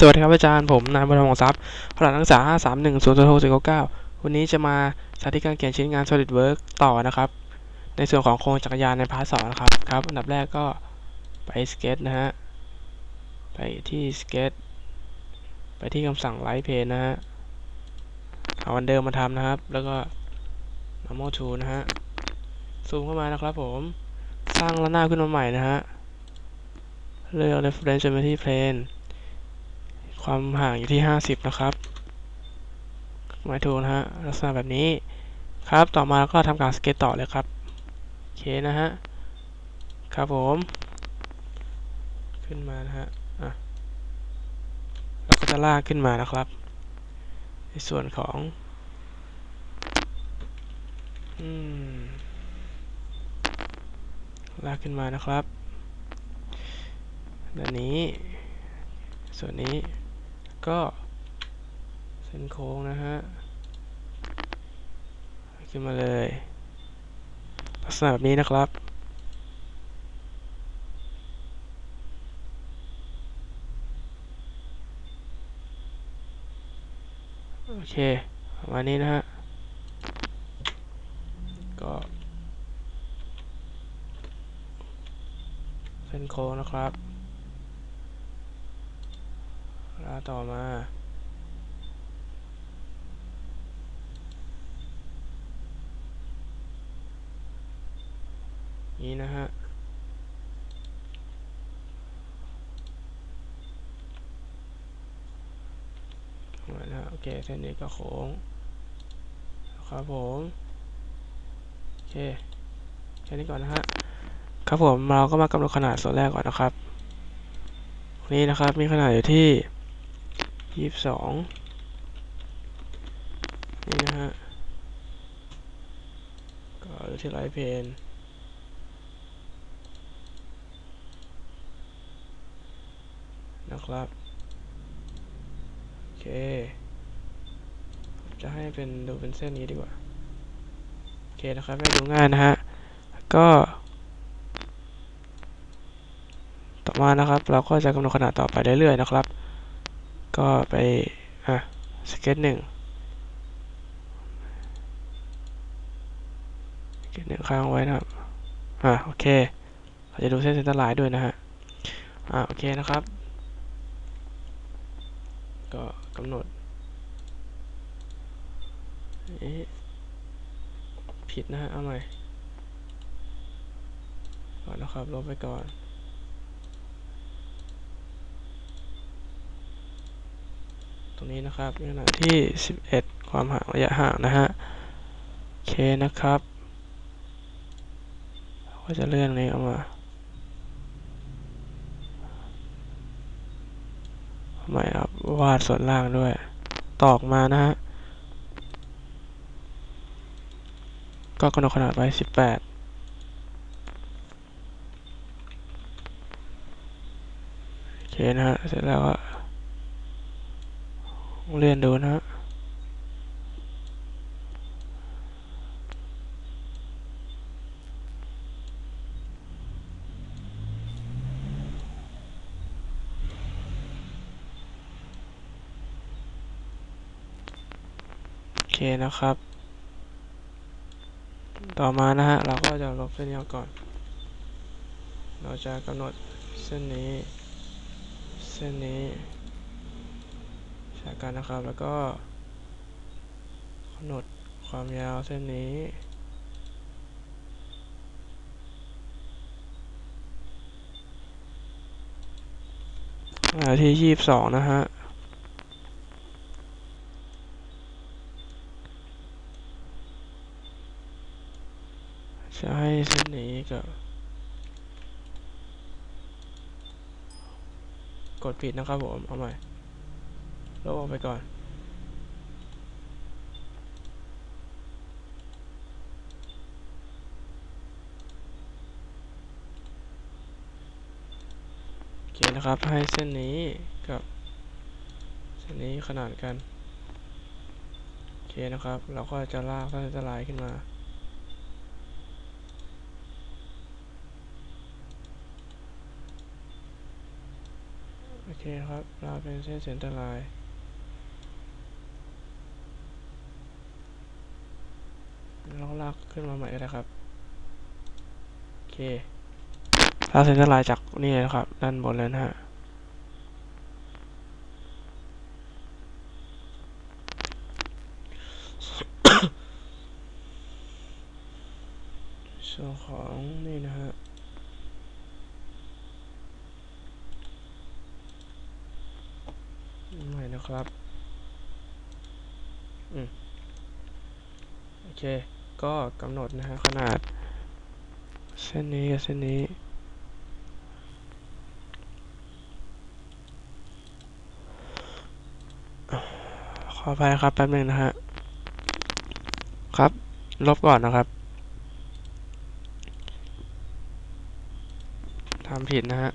สวัสดีครับอาจารย์ผมนายบรมงทรัพย์พลังนักศึกษา5 3 1 0 6 4 9 9 วันนี้จะมาสาธิตการเขียนชิ้นงาน SolidWorks ต่อนะครับ ในส่วนของโครงจักรยานในพาร์ทสองนะครับครับ อันดับแรกก็ไปสเก็ตนะฮะ ไปที่สเก็ตไปที่คำสั่ง Light Pane นะฮะ เอาอันเดิมมาทำนะครับ แล้วก็ normal tool นะฮะ ซูมเข้ามานะครับผม สร้างระนาบขึ้นมาใหม่นะฮะ เลือก reference geometry plane ความห่างอยู่ที่ 50 นะครับหมายถูกนะฮะลักษณะแบบนี้ครับต่อมาก็ทำการสเก็ตต่อเลยครับโอเคนะฮะครับผม ขึ้นมานะฮะอะแล้วก็จะลากขึ้นมานะครับ ในส่วนของอืมลากขึ้นมานะครับด้านนี้ ส่วนนี้ ก็เส้นโค้งนะฮะขึ้นมาเลยลักษณะแบบนี้นะครับโอเคประมาณนี้นะฮะ ก็ เส้นโค้งนะครับแล้ว ต่อมานี้นะฮะ มานะฮะโอเคเส้นนี้ก็โค้ง ครับผม โอเค แค่นี้ก่อนนะฮะ ครับผมเราก็มากำหนดขนาดส่วนแรกก่อนนะครับ นี่นะครับมีขนาดอยู่ที่ ยี่สิบสองนี่นะฮะ ก็ที่ไลท์เพนนะครับ โอเค จะให้เป็นดูเป็นเส้นนี้ดีกว่า โอเคนะครับให้ดูง่ายนะฮะ ก็ ต่อมานะครับ เราก็จะกำหนดขนาดต่อไปเรื่อยๆนะครับ ก็ไป อะ สเก็ตหนึ่งสเก็ตหนึ่งค้างไว้นะครับ อะ โอเค เราจะดูเส้นเส้นตรายด้วยนะฮะ อะ โอเคนะครับ ก็กำหนดเอ๊ผิดนะฮะ เอาใหม่ก่อนนะครับ ลบไปก่อน ตรงนี้นะครับขนาดที่ 11 ความห่างระยะห่างนะฮะโอเคนะครับก็จะเลื่อนนี้ออกมาใหม่ครับวาดส่วนล่างด้วย ตอกมานะฮะก็กำหนดขนาดไว้ 18โอเคนะฮะ เสร็จแล้วก็ เรียนดูนะฮะโอเคนะครับ ต่อมานะฮะ เราก็จะลบเส้นนี้ออกก่อน เราจะกำหนดเส้นนี้ เส้นนี้ ใช้กันนะครับ แล้วก็กำหนดความยาวเส้นนี้าที่ยี่สิบสองนะฮะจะให้เส้นนี้กับกดผิดนะครับผม เอาใหม่ ลบออกไปก่อน โอเคนะครับ ให้เส้นนี้กับเส้นนี้ขนานกัน โอเคนะครับ เราก็จะลากเส้นสลายขึ้นมาโอเคครับ เราเป็นเส้นเซนเตอร์ไลน์ เราลากขึ้นมาใหม่ก็ได้ครับ โอเคลากเซนเตอร์ไลน์จากนี่เลยนะครับ ด้านบนเลยนะฮะส่วนของนี่นะฮะใหม่นะครับ อืม โอเค ก็กำหนดนะฮะขนาด เส้นนี้กับเส้นนี้ ขออภัยครับแป๊บหนึ่งนะฮะ ครับ ลบก่อนนะครับทำผิดนะฮะ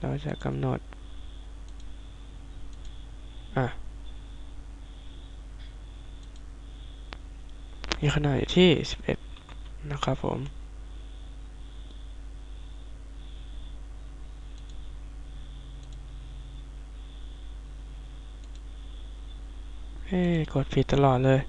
เราจะกำหนด มีขนาดอยู่ที่ 11 นะครับผม เฮ้กดผิดตลอดเลย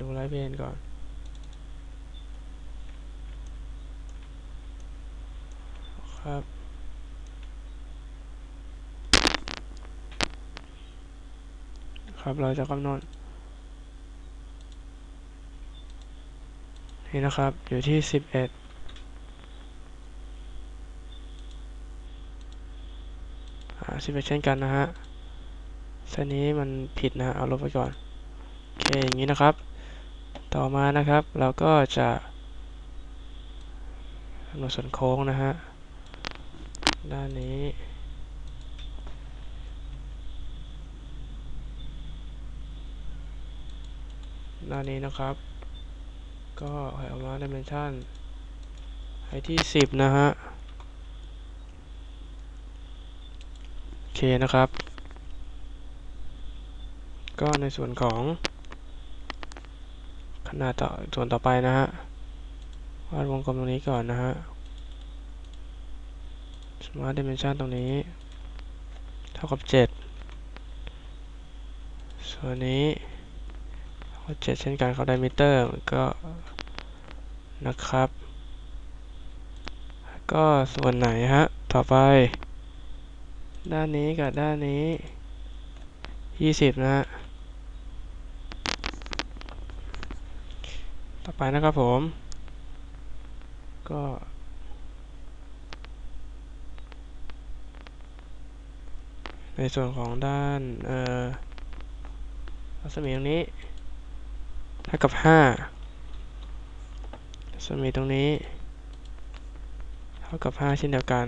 ดูไลฟ์เพนก่อนครับครับเราจะกำหนดนี่นะครับ อยู่ที่สิบเอ็ดอ่าสิบเอ็ดเช่นกันนะฮะเส้นนี้มันผิดนะเอาลบไปก่อน โอเค อย่างนี้นะครับ ต่อมานะครับเราก็จะกำหนดส่วนโค้งนะฮะ ด้านนี้ ด้านนี้นะครับ ก็ให้ออกมาดิเมนชันให้ที่ 10 นะฮะ โอเคนะครับ ก็ในส่วนของ ขนาต่อส่วนต่อไปนะฮะวาดวงกลมตรงนี้ก่อนนะฮะ Smart Dimension ตรงนี้ เท่ากับ 7 ส่วนนี้เท่ากับ7เช่นกันเขาไดมิเตอร์มันก็นะครับ ก็ส่วนไหนฮะ ต่อไป ด้านนี้กับด้านนี้ 20 นะฮะ ต่อไปนะครับผม ก็ ในส่วนของด้าน เอ่อรัศมีตรงนี้เท่ากับ5รัศมีตรงนี้ เท่ากับ5เช่นเดียวกัน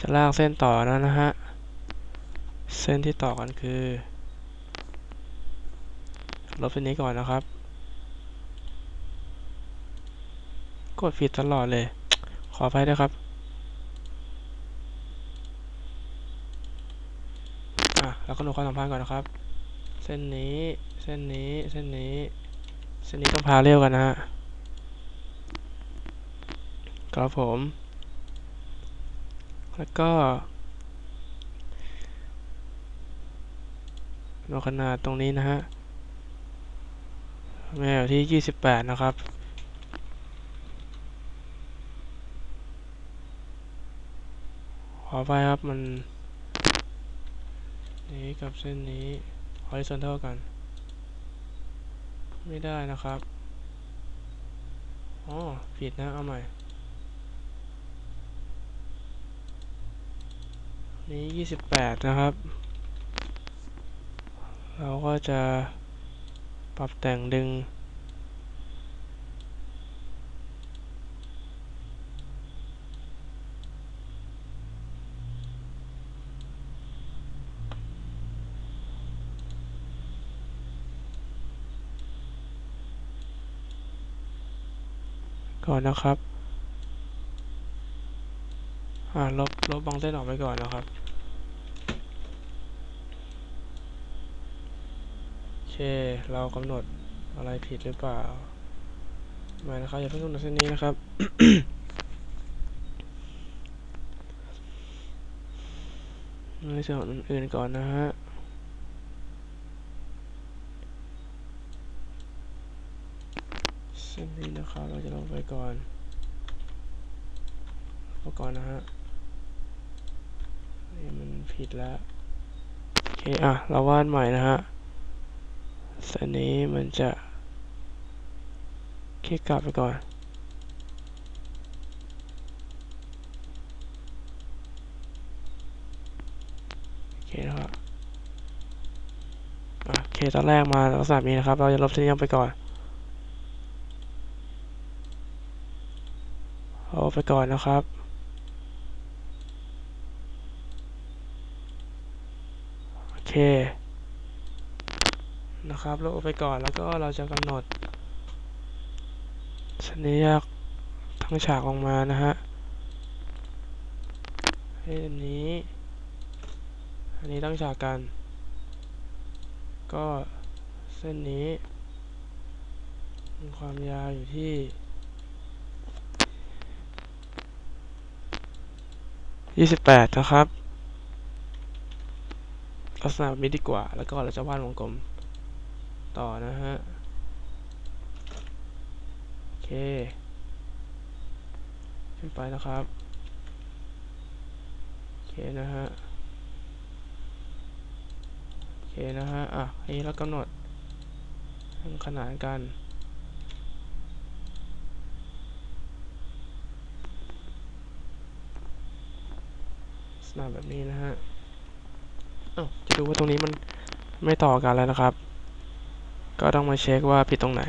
จะลากเส้นต่อแล้วนะฮะ เส้นที่ต่อกันคือ ลบเส้นนี้ก่อนนะครับ กดผิดตลอดเลย ขออภัยด้วยครับอะแล้วก็ดูความสัมพันธ์ก่อนนะครับ เส้นนี้เส้นนี้เส้นนี้ เส้นนี้ต้องพาเร็วกันนะฮะครับผม แล้วก็ดูขนาดตรงนี้นะฮะแมวที่ 28 นะครับ อไปครับมัน นี้กับเส้นนี้ horizontal กัน ไม่ได้นะครับ อ๋อ ผิดนะ เอาใหม่ นี้ 28 นะครับ เราก็จะปรับแต่งดึง ก่อนนะครับอ่าลบลบบางเส้นออกไปก่อนนะครับโอเคเรากำหนดอะไรผิดหรือเปล่าไม่นะครับอย่าเพิ่งกำหนดเส้นนี้นะครับในส่วนอื่นก่อนนะฮะ เส้นนี้นะครับ เราจะลงไปก่อนลงก่อนนะฮะนี่มันผิดแล้ว โอเค อะ เราวาดใหม่นะฮะส้นนี้มันจะคลิกกลับไปก่อนโอเคนะครับอะโอเคตอนแรกมาลักษณะนี้นะครับ เราจะลบเส้นนี้ออกไปก่อน เอาไปก่อนนะครับ โอเค นะครับลบออกไปก่อนแล้วก็เราจะกำหนดสัญญาณทั้งฉากลงมานะฮะให้อันนี้ อันนี้ตั้งฉากกัน ก็เส้นนี้มีความยาวอยู่ที่ ยี่สิบแปดนะครับ ลักษณะแบบนี้ดีกว่า แล้วก็เราจะวาดวงกลมต่อนะฮะ โอเค ขึ้นไปนะครับ โอเคนะฮะ โอเคนะฮะ อะอันนี้เรากำหนดขนานกัน ษณะแบบนี้นะฮะเอ้าจะดูว่าตรงนี้มันไม่ต่อกันแล้วนะครับ ก็ต้องมาเช็คว่าผิดตรงไหน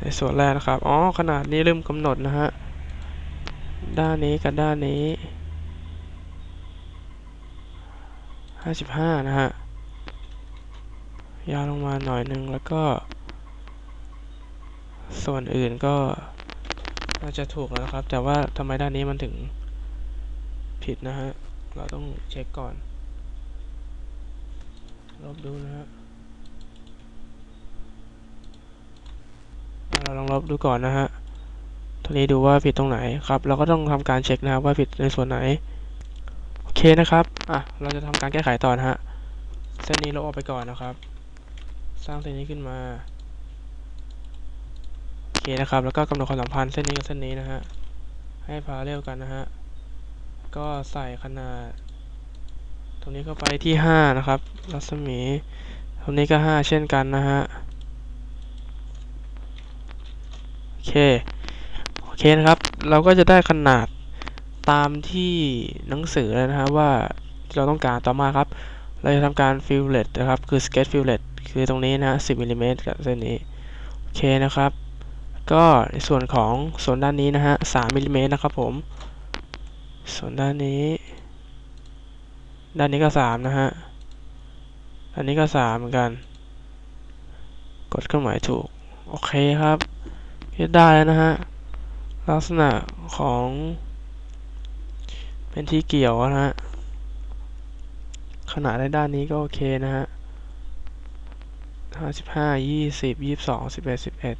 ในส่วนแรกนะครับ อ๋อ ขนาดนี้ลืมกำหนดนะฮะ ด้านนี้กับด้านนี้ห้าสิบห้านะฮะ ยาวลงมาหน่อยหนึ่งแล้วก็ ส่วนอื่นก็น่าจะถูกแล้วนะครับ แต่ว่าทำไมด้านนี้มันถึง ผิดนะฮะ เราต้องเช็คก่อน ลบดูนะฮะ เราลองลบดูก่อนนะฮะทีนี้ดูว่าผิดตรงไหนครับ เราก็ต้องทำการเช็คนะครับว่าผิดในส่วนไหน โอเคนะครับ อะ เราจะทำการแก้ไขต่อนะฮะ เส้นนี้ลบออกไปก่อนนะครับ สร้างเส้นนี้ขึ้นมาโอเคนะครับ แล้วก็กำหนดความสัมพันธ์เส้นนี้กับเส้นนี้นะฮะ ให้พาเรลกันนะฮะ ก็ใส่ขนาด ตรงนี้เข้าไปที่ห้านะครับ รัศมี ตรงนี้ก็ห้าเช่นกันนะฮะ โอเค โอเคนะครับ เราก็จะได้ขนาดตามที่หนังสือเลยนะฮะว่าเราต้องการต่อมาครับ เราจะทำการฟิลเลตนะครับ คือ sketch fillet คือตรงนี้นะฮะ10มิลลิเมตรกับเส้นนี้ โอเคนะครับ ก็ในส่วนของส่วนด้านนี้นะฮะ3มิลลิเมตรนะครับผม ส่วนด้านนี้ ด้านนี้ก็สามนะฮะ อันนี้ก็สามเหมือนกัน กดเครื่องหมายถูก โอเคครับเฮ็ดได้แล้วนะฮะ ลักษณะของ เป็นที่เกี่ยวนะฮะ ขนาดในด้านนี้ก็โอเคนะฮะห้าสิบห้ายี่สิบยี่สิบสองสิบเอ็ดสิบเอ็ด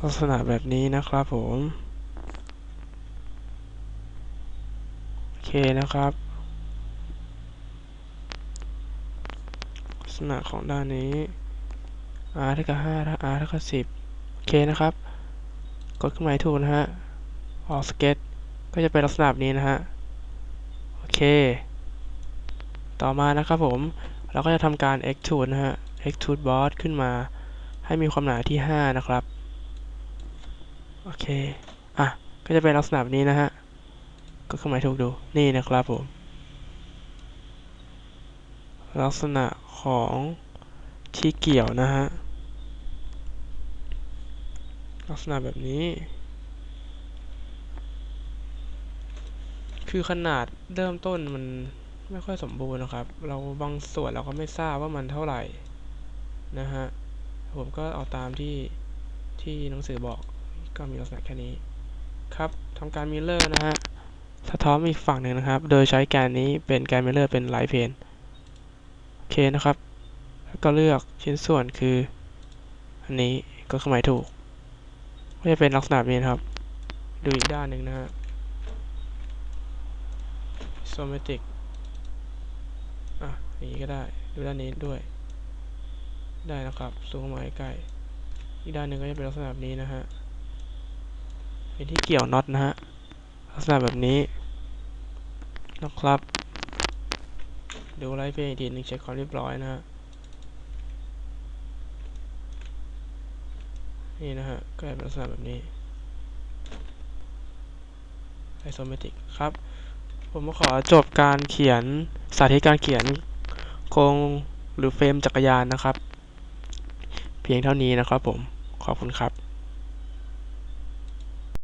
ลักษณะแบบนี้นะครับผม โอเค นะครับ ลักษณะของด้านนี้ r เท่ากับ5ถ้า r เท่ากับ10โอเคนะครับ กดเครื่องหมายถูกนะฮะ ออกสเก็ตก็จะเป็นลักษณะแบบนี้นะฮะ โอเค ต่อมานะครับผม เราก็จะทำการ extrude นะฮะ extrude boss ขึ้นมา ให้มีความหนาที่ 5 นะครับ โอเค อะ ก็จะเป็นลักษณะแบบนี้นะฮะ กดเครื่อหมายถูกดู นี่นะครับผม ลักษณะของที่เกี่ยวนะฮะ ลักษณะแบบนี้ คือขนาดเริ่มต้นมันไม่ค่อยสมบูรณ์นะครับ เราบางส่วนเราก็ไม่ทราบว่ามันเท่าไหร่นะฮะ ผมก็เอาตามที่ที่หนังสือบอกก็มีลักษณะแค่นี้ ครับทำการมิเลอร์นะฮะ สะท้อนอีกฝั่งหนึ่งนะครับ โดยใช้แกนนี้เป็นแกนมิเลอร์เป็นไลท์เพนโอเคนะครับแล้วก็เลือกชิ้นส่วนคือ อันนี้ก็คือหมายถูก ก็จะเป็นลักษณะนี้นะครับ ดูอีกด้านหนึ่งนะฮะ isometric อะอย่างนี้ก็ได้ ดูด้านนี้ด้วย ได้นะครับ ซูมมาใกล้ อีกด้านหนึ่งก็จะเป็นลักษณะแบบนี้นะฮะ เป็นที่เกี่ยวน็อตนะฮะ ลักษณะแบบนี้นะครับ ดูไลฟ์เพลงอีกทีนึงเช็คความเรียบร้อยนะฮะ นี่นะฮะก็เป็นลักษณะแบบนี้ isometric ครับ ผมขอจบการเขียนสาธิตการเขียนโครงหรือเฟรมจักรยานนะครับ เพียงเท่านี้นะครับผม ขอบคุณครับ